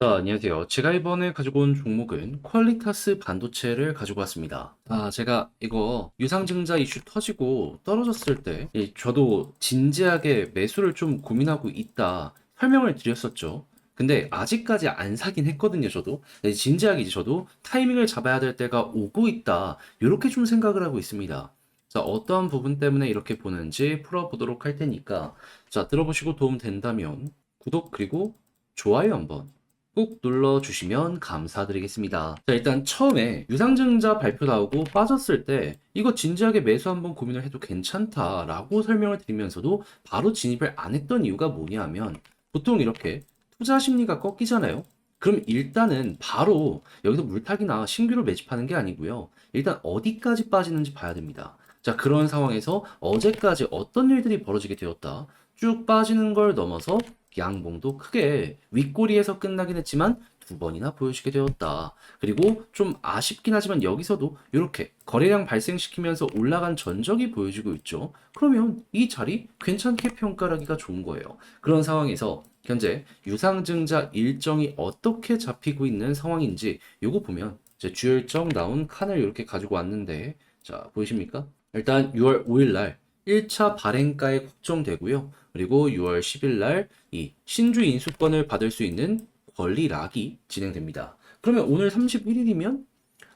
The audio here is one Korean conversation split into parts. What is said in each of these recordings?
자, 안녕하세요. 제가 이번에 가지고 온 종목은 퀄리타스 반도체를 가지고 왔습니다. 아, 제가 이거 유상증자 이슈 터지고 떨어졌을 때, 이 저도 진지하게 매수를 좀 고민하고 있다 설명을 드렸었죠. 근데 아직까지 안 사긴 했거든요, 저도. 네, 진지하게 이제 저도 타이밍을 잡아야 될 때가 오고 있다. 이렇게 좀 생각을 하고 있습니다. 자, 어떠한 부분 때문에 이렇게 보는지 풀어보도록 할 테니까, 자, 들어보시고 도움 된다면 구독 그리고 좋아요 한번 꾹 눌러주시면 감사드리겠습니다. 자, 일단 처음에 유상증자 발표 나오고 빠졌을 때 이거 진지하게 매수 한번 고민을 해도 괜찮다라고 설명을 드리면서도 바로 진입을 안 했던 이유가 뭐냐면 보통 이렇게 투자 심리가 꺾이잖아요. 그럼 일단은 바로 여기서 물타기나 신규를 매집하는 게 아니고요. 일단 어디까지 빠지는지 봐야 됩니다. 자, 그런 상황에서 어제까지 어떤 일들이 벌어지게 되었다. 쭉 빠지는 걸 넘어서 양봉도 크게 윗꼬리에서 끝나긴 했지만 두 번이나 보여주게 되었다. 그리고 좀 아쉽긴 하지만 여기서도 이렇게 거래량 발생시키면서 올라간 전적이 보여지고 있죠. 그러면 이 자리 괜찮게 평가하기가 좋은 거예요. 그런 상황에서 현재 유상증자 일정이 어떻게 잡히고 있는 상황인지 요거 보면 이제 주일정 나온 칸을 이렇게 가지고 왔는데 자 보이십니까? 일단 6월 5일 날 1차 발행가에 확정되고요. 그리고 6월 10일 날 이 신주 인수권을 받을 수 있는 권리락이 진행됩니다. 그러면 오늘 31일이면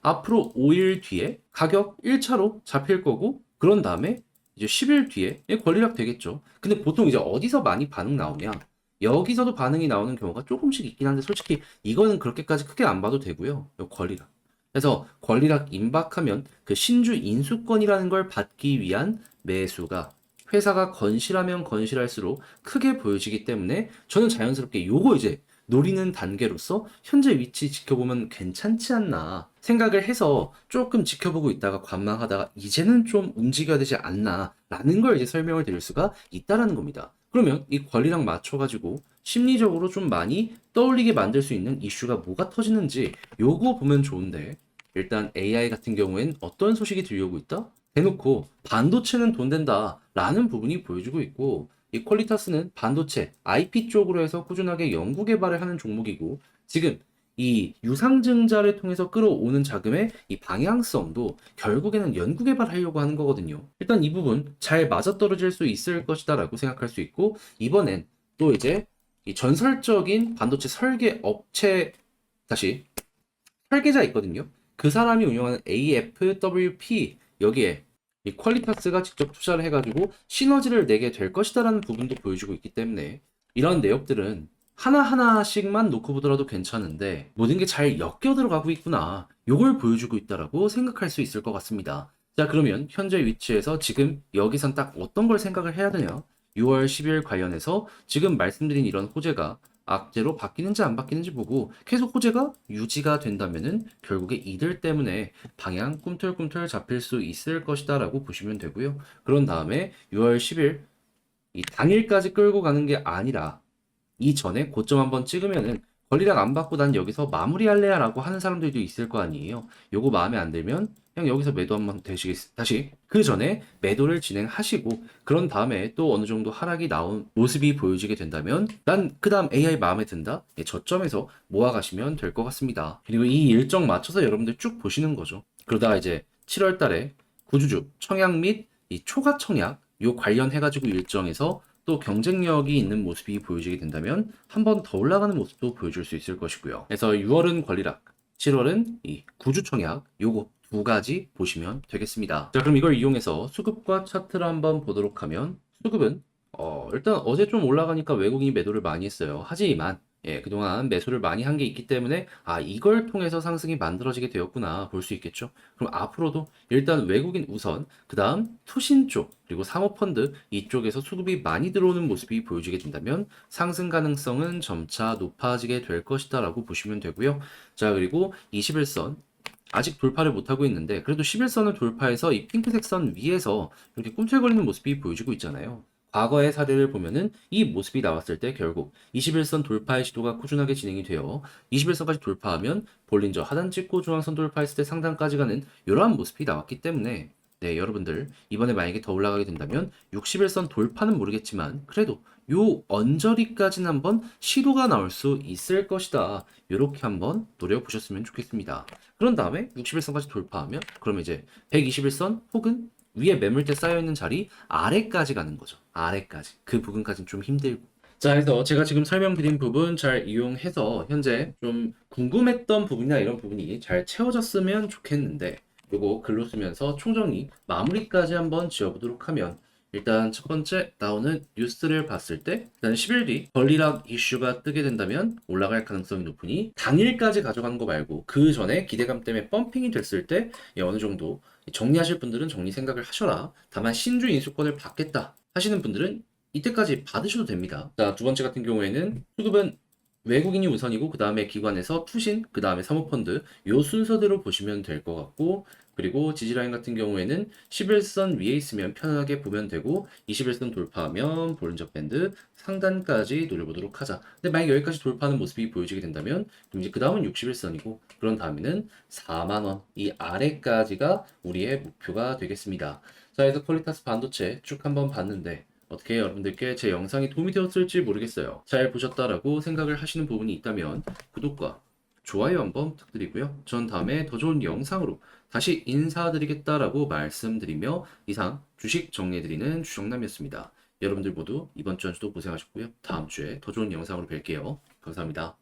앞으로 5일 뒤에 가격 1차로 잡힐 거고 그런 다음에 이제 10일 뒤에 권리락 되겠죠. 근데 보통 이제 어디서 많이 반응 나오냐? 여기서도 반응이 나오는 경우가 조금씩 있긴 한데 솔직히 이거는 그렇게까지 크게 안 봐도 되고요. 요 권리락. 그래서 권리락 임박하면 그 신주 인수권이라는 걸 받기 위한 매수가 회사가 건실하면 건실할수록 크게 보여지기 때문에 저는 자연스럽게 요거 이제 노리는 단계로서 현재 위치 지켜보면 괜찮지 않나 생각을 해서 조금 지켜보고 있다가 관망하다가 이제는 좀 움직여야 되지 않나 라는 걸 이제 설명을 드릴 수가 있다라는 겁니다. 그러면 이 권리랑 맞춰가지고 심리적으로 좀 많이 떠올리게 만들 수 있는 이슈가 뭐가 터지는지 요거 보면 좋은데 일단 AI 같은 경우엔 어떤 소식이 들려오고 있다? 대놓고 반도체는 돈 된다 라는 부분이 보여주고 있고 이 퀄리타스는 반도체 IP 쪽으로 해서 꾸준하게 연구 개발을 하는 종목이고 지금 이 유상증자를 통해서 끌어오는 자금의 이 방향성도 결국에는 연구 개발하려고 하는 거거든요. 일단 이 부분 잘 맞아떨어질 수 있을 것이다라고 생각할 수 있고 이번엔 또 이제 이 전설적인 반도체 설계 업체 다시 설계자 있거든요. 그 사람이 운영하는 AFWP 여기에 이 퀄리타스가 직접 투자를 해가지고 시너지를 내게 될 것이다라는 부분도 보여주고 있기 때문에 이런 내역들은 하나하나씩만 놓고 보더라도 괜찮은데 모든 게 잘 엮여 들어가고 있구나. 요걸 보여주고 있다라고 생각할 수 있을 것 같습니다. 자, 그러면 현재 위치에서 지금 여기선 딱 어떤 걸 생각을 해야 되냐? 6월 10일 관련해서 지금 말씀드린 이런 호재가 악재로 바뀌는지 안 바뀌는지 보고 계속 호재가 유지가 된다면은 결국에 이들 때문에 방향 꿈틀꿈틀 잡힐 수 있을 것이다 라고 보시면 되고요. 그런 다음에 6월 10일 이 당일까지 끌고 가는 게 아니라 이전에 고점 한번 찍으면은 권리락 안 받고 난 여기서 마무리할래야 라고 하는 사람들도 있을 거 아니에요. 요거 마음에 안 들면 그냥 여기서 매도 한번 되시겠, 다시 그 전에 매도를 진행하시고 그런 다음에 또 어느 정도 하락이 나온 모습이 보여지게 된다면 난 그 다음 AI 마음에 든다? 예, 저점에서 모아가시면 될 것 같습니다. 그리고 이 일정 맞춰서 여러분들 쭉 보시는 거죠. 그러다가 이제 7월 달에 구주주, 청약 및 이 초과 청약 요 관련해가지고 일정에서 또 경쟁력이 있는 모습이 보여지게 된다면 한 번 더 올라가는 모습도 보여줄 수 있을 것이고요. 그래서 6월은 권리락, 7월은 이 구주 청약 요거 두 가지 보시면 되겠습니다. 자, 그럼 이걸 이용해서 수급과 차트를 한번 보도록 하면 수급은 어, 일단 어제 좀 올라가니까 외국인이 매도를 많이 했어요. 하지만 예, 그동안 매수를 많이 한 게 있기 때문에 아, 이걸 통해서 상승이 만들어지게 되었구나 볼 수 있겠죠. 그럼 앞으로도 일단 외국인 우선, 그 다음 투신 쪽, 그리고 사모펀드 이쪽에서 수급이 많이 들어오는 모습이 보여지게 된다면 상승 가능성은 점차 높아지게 될 것이다라고 보시면 되고요. 자, 그리고 21선 아직 돌파를 못하고 있는데 그래도 11선을 돌파해서 이 핑크색 선 위에서 이렇게 꿈틀거리는 모습이 보여지고 있잖아요. 과거의 사례를 보면은 이 모습이 나왔을 때 결국 21선 돌파의 시도가 꾸준하게 진행이 되어 21선까지 돌파하면 볼린저 하단 찍고 중앙선 돌파했을 때 상단까지 가는 이러한 모습이 나왔기 때문에 네, 여러분들 이번에 만약에 더 올라가게 된다면 61선 돌파는 모르겠지만 그래도 요 언저리까지는 한번 시도가 나올 수 있을 것이다. 요렇게 한번 노려보셨으면 좋겠습니다. 그런 다음에 61선까지 돌파하면 그러면 이제 121선 혹은 위에 매물대 쌓여있는 자리 아래까지 가는 거죠. 아래까지. 그 부분까지는 좀 힘들고. 자, 그래서 제가 지금 설명드린 부분 잘 이용해서 현재 좀 궁금했던 부분이나 이런 부분이 잘 채워졌으면 좋겠는데 요거 글로 쓰면서 총정리 마무리까지 한번 지어보도록 하면 일단 첫 번째 나오는 뉴스를 봤을 때 일단 10일 뒤 권리락 이슈가 뜨게 된다면 올라갈 가능성이 높으니 당일까지 가져가는 거 말고 그 전에 기대감 때문에 펌핑이 됐을 때 예, 어느 정도 정리하실 분들은 정리 생각을 하셔라. 다만 신주 인수권을 받겠다 하시는 분들은 이때까지 받으셔도 됩니다. 자, 두 번째 같은 경우에는 수급은 외국인이 우선이고 그 다음에 기관에서 투신, 그 다음에 사모펀드 요 순서대로 보시면 될 것 같고 그리고 지지라인 같은 경우에는 11선 위에 있으면 편하게 보면 되고 21선 돌파하면 볼린저 밴드 상단까지 노려보도록 하자. 근데 만약 여기까지 돌파하는 모습이 보여지게 된다면 그럼 이제 그 다음은 61선이고 그런 다음에는 4만 원 이 아래까지가 우리의 목표가 되겠습니다. 자, 그래서 퀄리타스 반도체 쭉 한번 봤는데 어떻게 여러분들께 제 영상이 도움이 되었을지 모르겠어요. 잘 보셨다라고 생각을 하시는 부분이 있다면 구독과 좋아요 한번 부탁드리고요. 전 다음에 더 좋은 영상으로 다시 인사드리겠다라고 말씀드리며 이상 주식 정리해드리는 주정남이었습니다. 여러분들 모두 이번 주 한 주도 고생하셨고요. 다음 주에 더 좋은 영상으로 뵐게요. 감사합니다.